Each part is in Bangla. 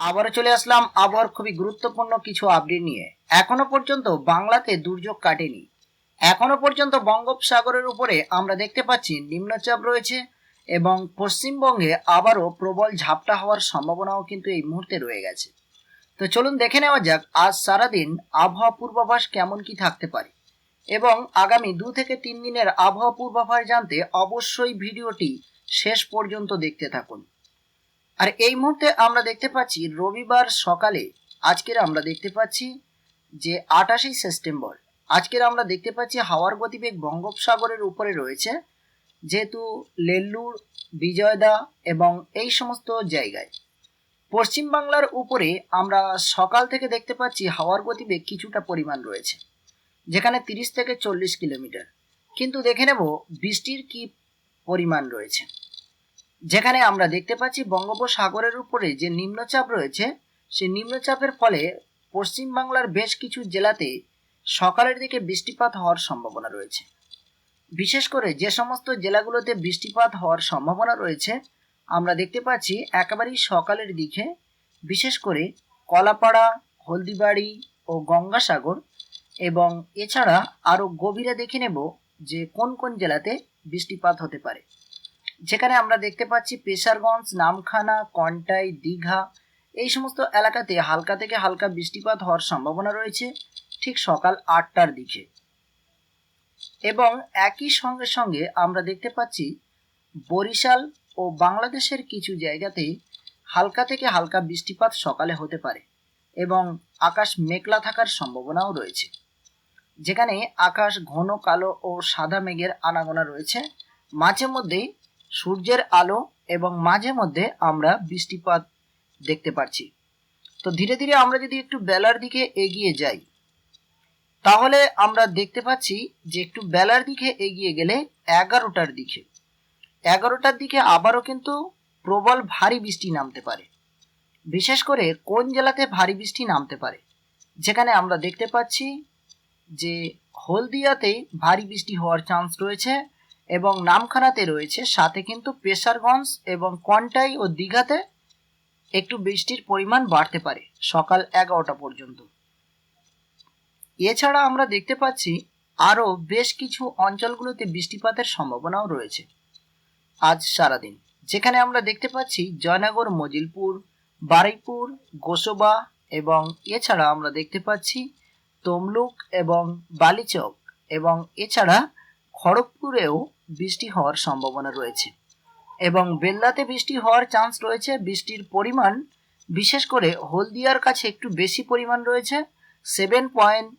আবারও চলে আসলাম আবহাওয়ার খুবই গুরুত্বপূর্ণ কিছু আপডেট নিয়ে। এখনও পর্যন্ত বাংলাতে দুর্যোগ কাটেনি। এখনও পর্যন্ত বঙ্গোপসাগরের উপরে আমরা দেখতে পাচ্ছি নিম্নচাপ রয়েছে এবং পশ্চিমবঙ্গে আবারও প্রবল ঝাপটা হওয়ার সম্ভাবনাও কিন্তু এই মুহূর্তে রয়ে গেছে। তো চলুন দেখে নেওয়া যাক আজ সারাদিন আবহাওয়া পূর্বাভাস কেমন কি থাকতে পারে। এবং আগামী দু থেকে তিন দিনের আবহাওয়া পূর্বাভাস জানতে অবশ্যই ভিডিওটি শেষ পর্যন্ত দেখতে থাকুন। আর এই মুহূর্তে আমরা দেখতে পাচ্ছি রবিবার সকালে, আজকের আমরা দেখতে পাচ্ছি যে আটাশি সেপ্টেম্বর, আজকের আমরা দেখতে পাচ্ছি হাওয়ার গতিবেগ বঙ্গোপসাগরের উপরে রয়েছে, যেহেতু লেল্লুর, বিজয়দা এবং এই সমস্ত জায়গায়। পশ্চিমবাংলার উপরে আমরা সকাল থেকে দেখতে পাচ্ছি হাওয়ার গতিবেগ কিছুটা পরিমাণ রয়েছে, যেখানে তিরিশ থেকে চল্লিশ কিলোমিটার। কিন্তু দেখে নেব বৃষ্টির কি পরিমাণ রয়েছে। যেখানে আমরা দেখতে পাচ্ছি বঙ্গোপসাগরের উপরে যে নিম্নচাপ রয়েছে, সেই নিম্নচাপের ফলে পশ্চিমবাংলার বেশ কিছু জেলাতে সকালের দিকে বৃষ্টিপাত হওয়ার সম্ভাবনা রয়েছে। বিশেষ করে যে সমস্ত জেলাগুলোতে বৃষ্টিপাত হওয়ার সম্ভাবনা রয়েছে, আমরা দেখতে পাচ্ছি একেবারেই সকালের দিকে, বিশেষ করে কলাপাড়া, হলদিবাড়ি ও গঙ্গাসাগর এবং এছাড়া আরও গভীরে দেখে নেব যে কোন কোন জেলাতে বৃষ্টিপাত হতে পারে। যেখানে আমরা দেখতে পাচ্ছি পেশারগঞ্জ, নামখানা, কন্টাই, দীঘা, এই সমস্ত এলাকাতে হালকা থেকে হালকা বৃষ্টিপাত হওয়ার সম্ভাবনা রয়েছে ঠিক সকাল আটটার দিকে। এবং একই সঙ্গে সঙ্গে আমরা দেখতে পাচ্ছি বরিশাল ও বাংলাদেশের কিছু জায়গাতে হালকা থেকে হালকা বৃষ্টিপাত সকালে হতে পারে এবং আকাশ মেঘলা থাকার সম্ভাবনাও রয়েছে। যেখানে আকাশ ঘন কালো ও সাদা মেঘের আনাগোনা রয়েছে। মাঝে মধ্যেই সূর্যের আলো এবং মাঝে মধ্যে আমরা বৃষ্টিপাত দেখতে পাচ্ছি তো ধীরে ধীরে আমরা যদি একটু বেলার দিকে এগিয়ে যাই, তাহলে আমরা দেখতে পাচ্ছি যে একটু বেলার দিকে এগিয়ে গেলে এগারোটার দিকে। এগারোটার দিকে আবারও কিন্তু প্রবল ভারী বৃষ্টি নামতে পারে। বিশেষ করে কোন জেলাতে ভারী বৃষ্টি নামতে পারে? যেখানে আমরা দেখতে পাচ্ছি যে হলদিয়াতে ভারী বৃষ্টি হওয়ার চান্স রয়েছে এবং নামখানাতে রয়েছে, সাথে কিন্তু পেশারগঞ্জ এবং কন্টাই ও দীঘাতে একটু বৃষ্টির পরিমাণ বাড়তে পারে, সকাল এগারোটা পর্যন্ত। এছাড়া আমরা দেখতে পাচ্ছি আরও বেশ কিছু অঞ্চলগুলোতে বৃষ্টিপাতের সম্ভাবনাও রয়েছে আজ সারাদিন। যেখানে আমরা দেখতে পাচ্ছি জয়নগর, মজিলপুর, বারুইপুর, গোসবা এবং এছাড়া আমরা দেখতে পাচ্ছি তমলুক এবং বালিচক এবং এছাড়া খড়গপুরেও বৃষ্টি হওয়ার সম্ভাবনা রয়েছে। এবং বেল্লাতে বৃষ্টি হওয়ার চান্স রয়েছে। বৃষ্টির পরিমাণ, বিশেষ করে হলদিয়ার কাছে একটু বেশি পরিমাণ রয়েছে সেভেন পয়েন্ট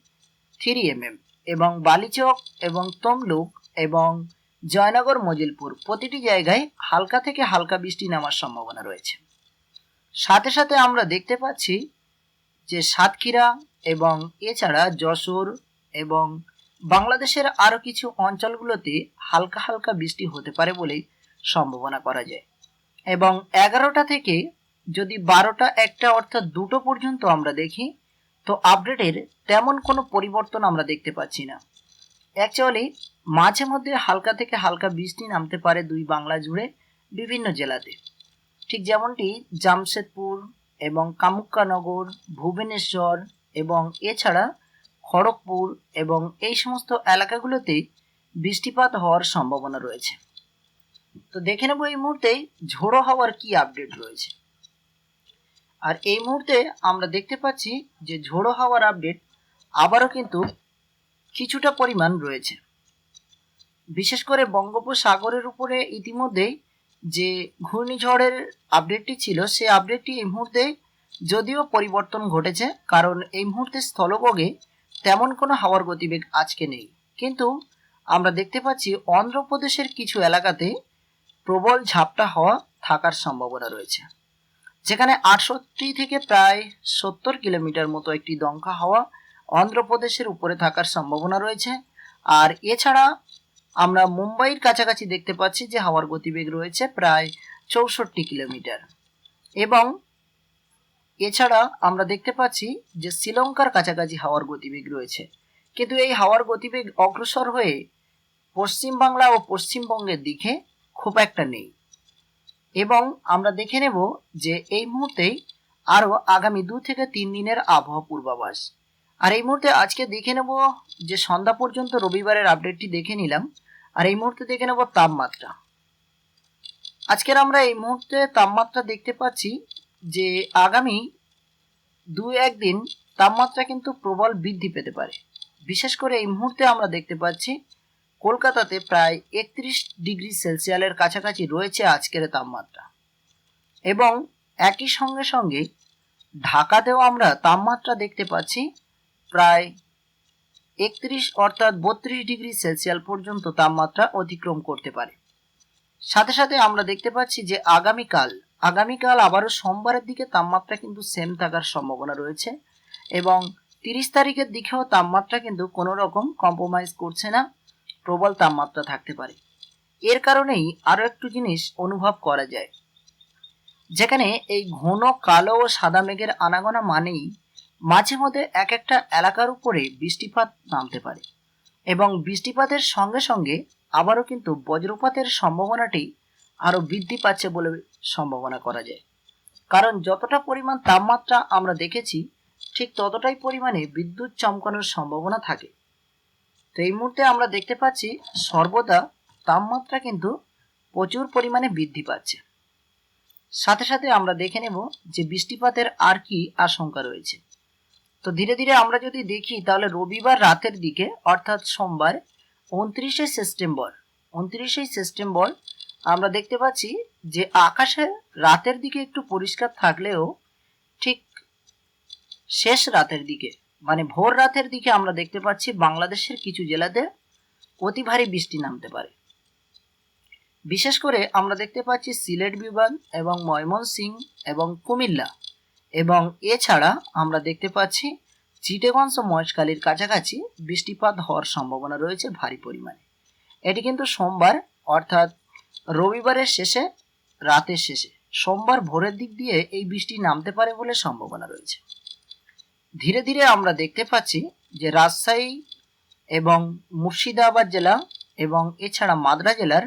থ্রি এমএম এবং বালিচক এবং তমলুক এবং জয়নগর, মজিলপুর প্রতিটি জায়গায় হালকা থেকে হালকা বৃষ্টি নামার সম্ভাবনা রয়েছে। সাথে সাথে আমরা দেখতে পাচ্ছি যে সাতক্ষীরা এবং এছাড়া যশোর এবং বাংলাদেশের আরও কিছু অঞ্চলগুলোতে হালকা হালকা বৃষ্টি হতে পারে বলেই সম্ভাবনা করা যায়। এবং এগারোটা থেকে যদি বারোটা একটা অর্থাৎ দুটো পর্যন্ত আমরা দেখি, তো আপডেটের তেমন কোনো পরিবর্তন আমরা দেখতে পাচ্ছি না। অ্যাকচুয়ালি মাঝে মধ্যে হালকা থেকে হালকা বৃষ্টি নামতে পারে দুই বাংলা জুড়ে বিভিন্ন জেলাতে। ঠিক যেমনটি জামশেদপুর এবং কামুক্কানগর ভুবনেশ্বর এবং এছাড়া খড়গপুর এবং এই সমস্ত এলাকাগুলোতে বৃষ্টিপাত হওয়ার সম্ভাবনা রয়েছে। তো দেখে নেব এই মুহূর্তে ঝোড়ো হওয়ার কি আপডেট রয়েছে। আর এই মুহূর্তে আমরা দেখতে পাচ্ছি যে ঝোড়ো হাওয়ার আপডেট আবারও কিন্তু কিছুটা পরিমাণ রয়েছে। বিশেষ করে বঙ্গোপসাগরের উপরে ইতিমধ্যেই যে ঘূর্ণিঝড়ের আপডেটটি ছিল, সেই আপডেটটি এই মুহূর্তে যদিও পরিবর্তন ঘটেছে, কারণ এই মুহূর্তে স্থলবগে তেমন কোনো হাওয়ার গতিবেগ আজকে নেই। কিন্তু আমরা দেখতে পাচ্ছি অন্ধ্রপ্রদেশের কিছু এলাকাতে প্রবল ঝাপটা হওয়া থাকার সম্ভাবনা রয়েছে। যেখানে আটষট্টি থেকে প্রায় সত্তর কিলোমিটার মতো একটি দমকা হাওয়া অন্ধ্রপ্রদেশের উপরে থাকার সম্ভাবনা রয়েছে। আর এছাড়া আমরা মুম্বাইয়ের কাছাকাছি দেখতে পাচ্ছি যে হাওয়ার গতিবেগ রয়েছে প্রায় চৌষট্টি কিলোমিটার। এবং এছাড়া আমরা দেখতে পাচ্ছি যে শ্রীলঙ্কার কাছাকাছি হাওয়ার গতিবেগ রয়েছে। কিন্তু এই হাওয়ার গতিবেগ অগ্রসর হয়ে পশ্চিমবাংলা ও পশ্চিমবঙ্গের দিকে খুব একটা নেই। এবং আমরা দেখে নেব যে এই মুহূর্তেই আরও আগামী দু থেকে তিন দিনের আবহাওয়া পূর্বাভাস। আর এই মুহূর্তে আজকে দেখে নেব যে সন্ধ্যা পর্যন্ত রবিবারের আপডেটটি দেখে নিলাম। আর এই মুহূর্তে দেখে নেব তাপমাত্রা। আজকের আমরা এই মুহূর্তে তাপমাত্রা দেখতে পাচ্ছি যে আগামী দু একদিন তাপমাত্রা কিন্তু প্রবল বৃদ্ধি পেতে পারে। বিশেষ করে এই মুহূর্তে আমরা দেখতে পাচ্ছি, কলকাতাতে প্রায় একত্রিশ ডিগ্রি সেলসিয়ালের কাছাকাছি রয়েছে আজকের তাপমাত্রা। এবং একই সঙ্গে সঙ্গে ঢাকাতেও আমরা তাপমাত্রা দেখতে পাচ্ছি, প্রায় একত্রিশ অর্থাৎ বত্রিশ ডিগ্রি সেলসিয়াল পর্যন্ত তাপমাত্রা অতিক্রম করতে পারে। সাথে সাথে আমরা দেখতে পাচ্ছি যে আগামীকাল আগামীকাল আবারও সোমবারের দিকে তাপমাত্রা কিন্তু সেম থাকার সম্ভাবনা রয়েছে এবং তিরিশ তারিখের দিকেও তাপমাত্রা কিন্তু কোনো রকম কম্প্রোমাইজ করছে না, প্রবল তাপমাত্রা থাকতে পারে। এর কারণেই আরও একটু জিনিস অনুভব করা যায়। যেখানে এই ঘন, কালো ও সাদা মেঘের আনাগোনা মানেই মাঝে মধ্যে এক একটা এলাকার উপরে বৃষ্টিপাত নামতে পারে এবং বৃষ্টিপাতের সঙ্গে সঙ্গে আবারও কিন্তু বজ্রপাতের সম্ভাবনাটি আরও বৃদ্ধি পাচ্ছে বলে সম্ভাবনা করা যায়। কারণ যতটা পরিমাণ তাপমাত্রা আমরা দেখেছি, ঠিক ততটাই পরিমাণে বিদ্যুৎ চমকানোর সম্ভাবনা থাকে। তো এই মুহূর্তে আমরা দেখতে পাচ্ছি, সর্বদা তাপমাত্রা কিন্তু প্রচুর পরিমাণে বৃদ্ধি পাচ্ছে। সাথে সাথে আমরা দেখে নেব যে বৃষ্টিপাতের আর কি আশঙ্কা রয়েছে। তো ধীরে ধীরে আমরা যদি দেখি, তাহলে রবিবার রাতের দিকে, অর্থাৎ সোমবার, উনত্রিশে সেপ্টেম্বর উনত্রিশে সেপ্টেম্বর আমরা দেখতে পাচ্ছি যে আকাশে রাতের দিকে একটু পরিষ্কার থাকলেও ঠিক শেষ রাতের দিকে মানে ভোর রাতের দিকে আমরা দেখতে পাচ্ছি বাংলাদেশের কিছু জেলাতে অতি ভারী বৃষ্টি নামতে পারে। বিশেষ করে আমরা দেখতে পাচ্ছি সিলেট, বিভাগ এবং ময়মনসিং এবং কুমিল্লা এবং এছাড়া আমরা দেখতে পাচ্ছি চিটেগঞ্জ ও মহেশখালীর কাছাকাছি বৃষ্টিপাত হওয়ার সম্ভাবনা রয়েছে ভারী পরিমাণে। এটি কিন্তু সোমবার, অর্থাৎ রবিবারের শেষে, রাতের শেষে, সোমবার ভোরের দিক দিয়ে এই বৃষ্টি নামতে পারে বলে সম্ভাবনা রয়েছে। ধীরে ধীরে আমরা দেখতে পাচ্ছি যে রাজশাহী এবং মুর্শিদাবাদ জেলা এবং এছাড়া মাদ্রা জেলার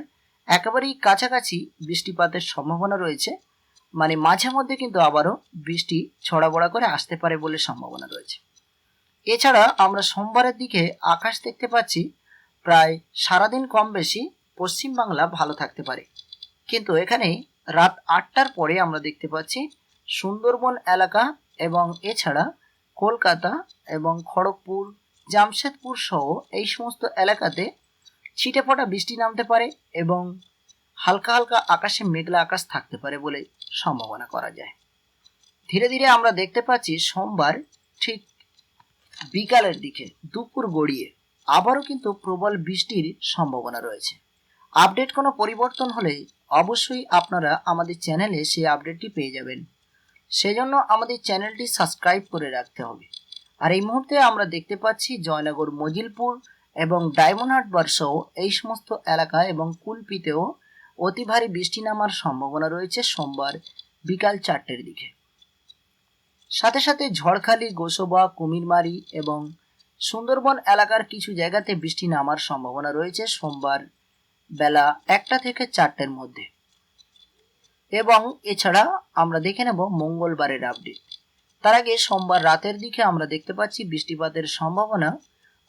একেবারেই কাছাকাছি বৃষ্টিপাতের সম্ভাবনা রয়েছে। মানে মাঝে মধ্যে কিন্তু আবারও বৃষ্টি ছড়াবড়া করে আসতে পারে বলে সম্ভাবনা রয়েছে। এছাড়া আমরা সোমবারের দিকে আকাশ দেখতে পাচ্ছি, প্রায় সারাদিন কম বেশি পশ্চিমবাংলা ভালো থাকতে পারে। কিন্তু এখানে রাত আটটার পরে আমরা দেখতে পাচ্ছি সুন্দরবন এলাকা এবং এছাড়া কলকাতা এবং খড়গপুর, জামশেদপুর সহ এই সমস্ত এলাকাতে ছিটে ফোটা বৃষ্টি নামতে পারে এবং হালকা হালকা আকাশে মেঘলা আকাশ থাকতে পারে বলে সম্ভাবনা করা যায়। ধীরে ধীরে আমরা দেখতে পাচ্ছি সোমবার ঠিক বিকালের দিকে দুপুর গড়িয়ে আবারও কিন্তু প্রবল বৃষ্টির সম্ভাবনা রয়েছে। আপডেট কোনো পরিবর্তন হলে অবশ্যই আপনারা আমাদের চ্যানেলে সেই আপডেটটি পেয়ে যাবেন। সেজন্য আমাদের চ্যানেলটি সাবস্ক্রাইব করে রাখতে হবে। আর এই মুহূর্তে আমরা দেখতে পাচ্ছি জয়নগর, মজিলপুর এবং ডায়মন্ড হারবার সহ এই সমস্ত এলাকা এবং কুলপিতেও অতি ভারী বৃষ্টি নামার সম্ভাবনা রয়েছে সোমবার বিকাল চারটের দিকে। সাথে সাথে ঝড়খালি, গোসবা, কুমিরমারি এবং সুন্দরবন এলাকার কিছু জায়গাতে বৃষ্টি নামার সম্ভাবনা রয়েছে সোমবার বেলা একটা থেকে চারটের মধ্যে। এবং এছাড়া আমরা দেখে নেব মঙ্গলবারের আপডেট তার আগে সোমবার রাতের দিকে আমরা দেখতে পাচ্ছি বৃষ্টিপাতের সম্ভাবনা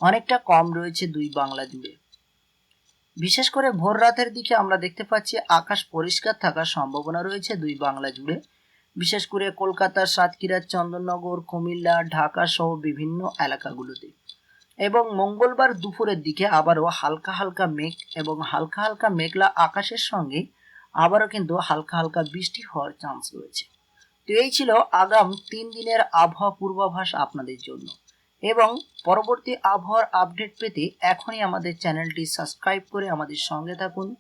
অনেকটা কম রয়েছে দুই বাংলা জুড়ে। বিশেষ করে ভোর রাতের দিকে আমরা দেখতে পাচ্ছি আকাশ পরিষ্কার থাকার সম্ভাবনা রয়েছে দুই বাংলা জুড়ে। বিশেষ করে কলকাতার সাতক্ষীরা, চন্দননগর, কুমিল্লা, ঢাকা সহ বিভিন্ন এলাকাগুলোতে। এবং মঙ্গলবার দুপুরের দিকে আবারও হালকা হালকা মেঘ এবং হালকা হালকা মেঘলা আকাশের সঙ্গে আবারও কিন্তু হালকা হালকা বৃষ্টি হওয়ার চান্স রয়েছে। তো এই ছিল আগাম তিন দিনের আবহাওয়া পূর্বাভাস আপনাদের জন্য। এবং পরবর্তী আবহাওয়ার আপডেট পেতে এখনই আমাদের চ্যানেলটি সাবস্ক্রাইব করে আমাদের সঙ্গে থাকুন।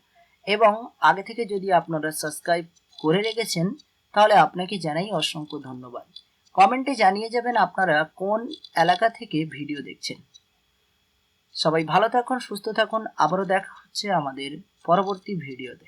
এবং আগে থেকে যদি আপনারা সাবস্ক্রাইব করে রেখেছেন, তাহলে আপনাকে জানাই অসংখ্য ধন্যবাদ। কমেন্টে জানিয়ে যাবেন আপনারা কোন এলাকা থেকে ভিডিও দেখছেন। সবাই ভালো থাকুন সুস্থ থাকুন। আবারও দেখা হচ্ছে আমাদের পরবর্তী ভিডিওতে।